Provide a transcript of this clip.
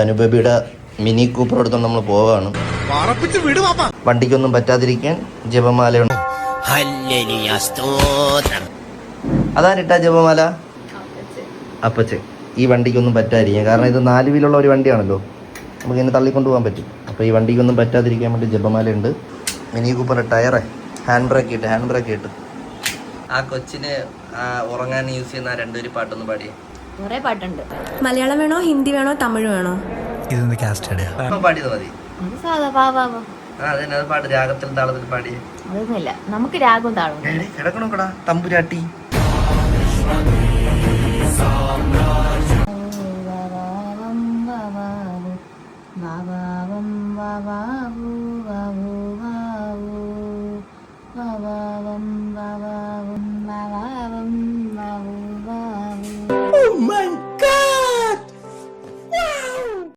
അനുബബിയുടെ mini Cooper എടുത്തോണ്ട് നമ്മൾ പോവാണ്. വണ്ടിക്കൊന്നും പറ്റാതിരിക്കാൻ ജപമാലയുണ്ട്. അതാരിട്ടാ ജപമാല? അപ്പച്ചൻ ഈ വണ്ടിക്കൊന്നും പറ്റാതിരിക്കാൻ. കാരണം ഇത് നാല് വീലുള്ള ഒരു വണ്ടിയാണല്ലോ. നമുക്ക് ഇതിനെ തള്ളിക്കൊണ്ട് പോകാൻ പറ്റും. അപ്പോൾ ഈ വണ്ടിക്കൊന്നും പറ്റാതിരിക്കാൻ വേണ്ടി ജപമാലയുണ്ട്. മിനി കൂപ്പർ ടയറെ ഹാൻഡ് ബ്രേക്ക് ഇട്ട് ഹാൻഡ് ബ്രേക്ക് ഇട്ട്. ആ കൊച്ചിന് ഉറങ്ങാൻ യൂസ് ചെയ്യുന്ന ആ രണ്ടൊരു പാട്ടൊന്ന് പാടിയേ. കുറെ പാട്ടുണ്ട് മലയാളം വേണോ ഹിന്ദി വേണോ തമിഴ് വേണോ ഇതൊന്ന് കാസ്റ്റ് പാടിയത് മതി സാധാ പാട്ട് രാഗത്തിൽ താളത്തിൽ പാടി അതൊന്നുമില്ല നമുക്ക് രാഗവും താളവും എടേ, കിടക്കണോ കടാ തമ്പുരാട്ടി വാവാവു, വാവാവം വാവാവു. Oh my